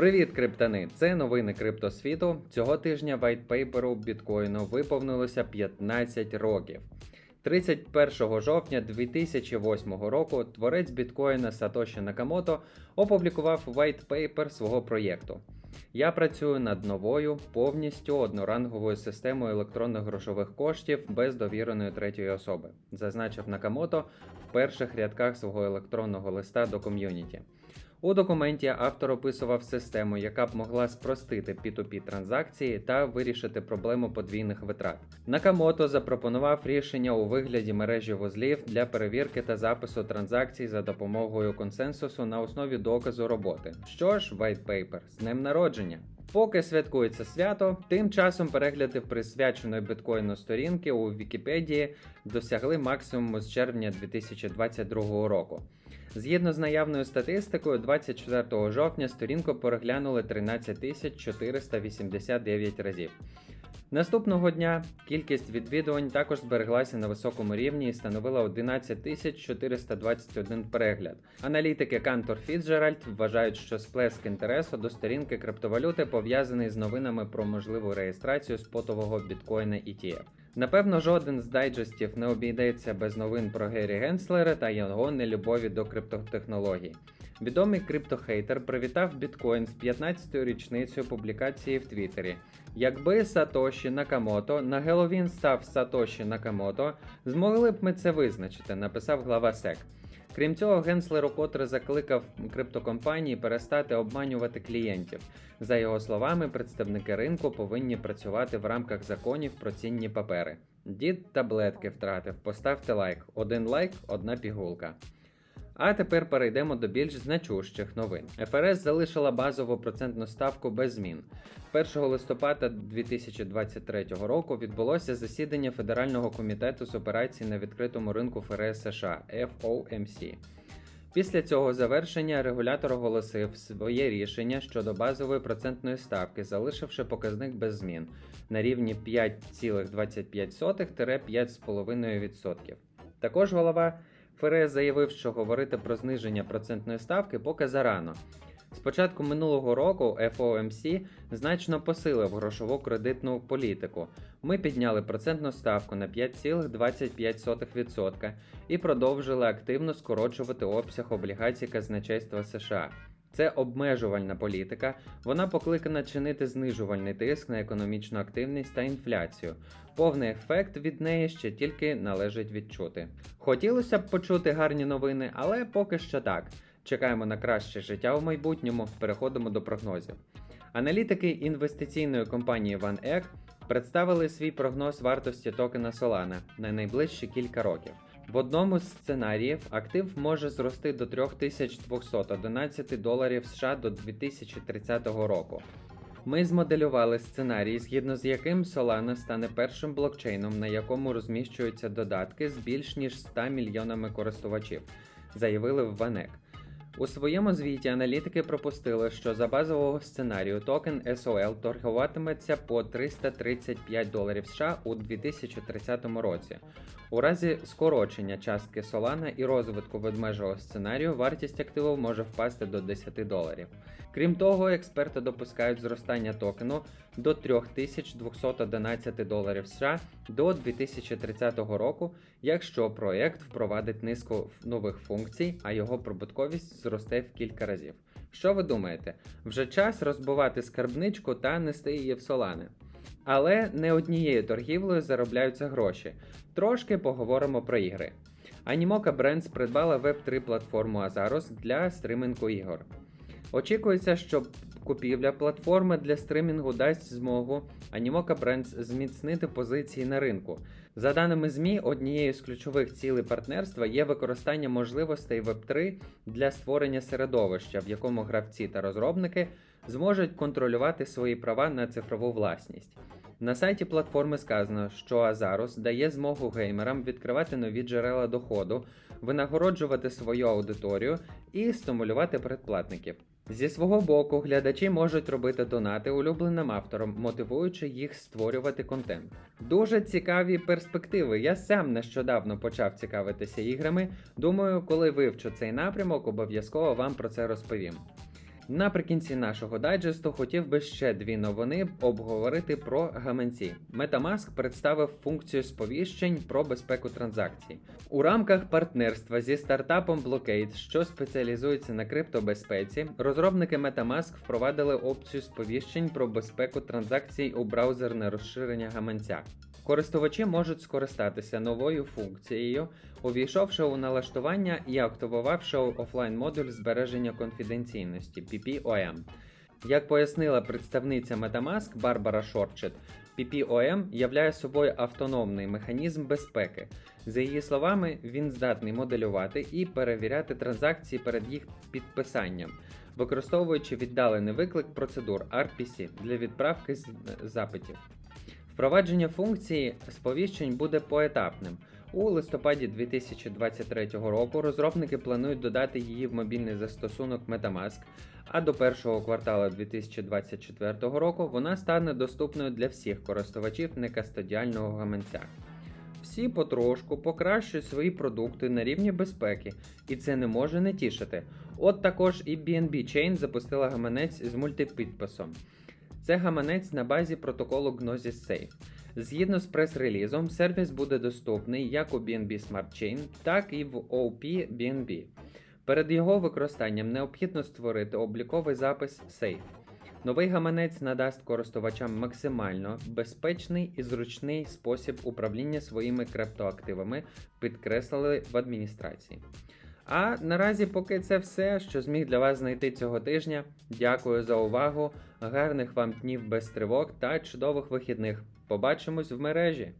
Привіт, криптани! Це новини криптосвіту. Цього тижня вайтпейперу біткоїну виповнилося 15 років. 31 жовтня 2008 року творець біткоїна Сатоші Накамото опублікував вайтпейпер свого проєкту. Я працюю над новою повністю одноранговою системою електронних грошових коштів без довіреної третьої особи, зазначив Накамото в перших рядках свого електронного листа до ком'юніті. У документі автор описував систему, яка б могла спростити P2P транзакції та вирішити проблему подвійних витрат. Накамото запропонував рішення у вигляді мережі вузлів для перевірки та запису транзакцій за допомогою консенсусу на основі доказу роботи. Що ж, white paper, з днем народження! Поки святкується свято, тим часом перегляди присвяченої біткоїну сторінки у Вікіпедії досягли максимуму з червня 2022 року. Згідно з наявною статистикою, 24 жовтня сторінку переглянули 13 489 разів. Наступного дня кількість відвідувань також збереглася на високому рівні і становила 11 421 перегляд. Аналітики Cantor Fitzgerald вважають, що сплеск інтересу до сторінки криптовалюти пов'язаний з новинами про можливу реєстрацію спотового біткоїна ETF. Напевно, жоден з дайджестів не обійдеться без новин про Гері Генслера та його нелюбові до криптотехнологій. Відомий криптохейтер привітав біткоін з 15-ю річницею публікації в Твіттері. Якби Сатоші Накамото на Геловін став Сатоші Накамото, змогли б ми це визначити, написав глава СЕК. Крім цього, Генслер укотре закликав криптокомпанії перестати обманювати клієнтів. За його словами, представники ринку повинні працювати в рамках законів про цінні папери. Дід таблетки втратив. Поставте лайк. Один лайк, одна пігулка. А тепер перейдемо до більш значущих новин. ФРС залишила базову процентну ставку без змін. 1 листопада 2023 року відбулося засідання Федерального комітету з операцій на відкритому ринку ФРС США FOMC. Після цього завершення регулятор оголосив своє рішення щодо базової процентної ставки, залишивши показник без змін на рівні 5,25-5,5%. Також голова ФРС заявив, що говорити про зниження процентної ставки поки зарано. З початку минулого року FOMC значно посилив грошову кредитну політику. Ми підняли процентну ставку на 5,25% і продовжили активно скорочувати обсяг облігацій казначейства США. Це обмежувальна політика, вона покликана чинити знижувальний тиск на економічну активність та інфляцію. Повний ефект від неї ще тільки належить відчути. Хотілося б почути гарні новини, але поки що так. Чекаємо на краще життя в майбутньому, переходимо до прогнозів. Аналітики інвестиційної компанії OneEgg представили свій прогноз вартості токена Solana на найближчі кілька років. В одному з сценаріїв актив може зрости до 3211 доларів США до 2030 року. Ми змоделювали сценарій, згідно з яким Solana стане першим блокчейном, на якому розміщуються додатки з більш ніж 100 мільйонами користувачів, заявили в VanEck. У своєму звіті аналітики пропустили, що за базового сценарію токен SOL торгуватиметься по 335 доларів США у 2030 році. У разі скорочення частки Solana і розвитку ведмежого сценарію вартість активу може впасти до 10 доларів. Крім того, експерти допускають зростання токену до 3211 доларів США до 2030 року, якщо проект впровадить низку нових функцій, а його прибутковість зросте в кілька разів. Що ви думаєте? Вже час розбивати скарбничку та нести її в солани. Але не однією торгівлею заробляються гроші. Трошки поговоримо про ігри. Animoca Brands придбала Web3 платформу Azaros для стримінгу ігор. Очікується, що купівля платформи для стримінгу дасть змогу Animoca Brands зміцнити позиції на ринку. За даними ЗМІ, однією з ключових цілей партнерства є використання можливостей Web3 для створення середовища, в якому гравці та розробники зможуть контролювати свої права на цифрову власність. На сайті платформи сказано, що Азарус дає змогу геймерам відкривати нові джерела доходу, винагороджувати свою аудиторію і стимулювати предплатників. Зі свого боку, глядачі можуть робити донати улюбленим авторам, мотивуючи їх створювати контент. Дуже цікаві перспективи. Я сам нещодавно почав цікавитися іграми. Думаю, коли вивчу цей напрямок, обов'язково вам про це розповім. Наприкінці нашого дайджесту хотів би ще дві новини обговорити про гаманці. Metamask представив функцію сповіщень про безпеку транзакцій. У рамках партнерства зі стартапом Blockade, що спеціалізується на криптобезпеці, розробники Metamask впровадили опцію сповіщень про безпеку транзакцій у браузерне розширення гаманця. Користувачі можуть скористатися новою функцією, увійшовши у налаштування і активувавши офлайн модуль збереження конфіденційності PPOM. Як пояснила представниця Metamask Барбара Шорчет, PPOM являє собою автономний механізм безпеки. За її словами, він здатний моделювати і перевіряти транзакції перед їх підписанням, використовуючи віддалений виклик процедур RPC для відправки запитів. Впровадження функції сповіщень буде поетапним. У листопаді 2023 року розробники планують додати її в мобільний застосунок Metamask, а до першого кварталу 2024 року вона стане доступною для всіх користувачів некастодіального гаманця. Всі потрошку покращують свої продукти на рівні безпеки, і це не може не тішити. От також і BNB Chain запустила гаманець з мультипідписом. Це гаманець на базі протоколу Gnosis Safe. Згідно з прес-релізом, сервіс буде доступний як у BNB Smart Chain, так і в OP BNB. Перед його використанням необхідно створити обліковий запис Safe. Новий гаманець надасть користувачам максимально безпечний і зручний спосіб управління своїми криптоактивами, підкреслили в адміністрації. А наразі, поки це все, що зміг для вас знайти цього тижня. Дякую за увагу, гарних вам днів без тривог та чудових вихідних. Побачимось в мережі!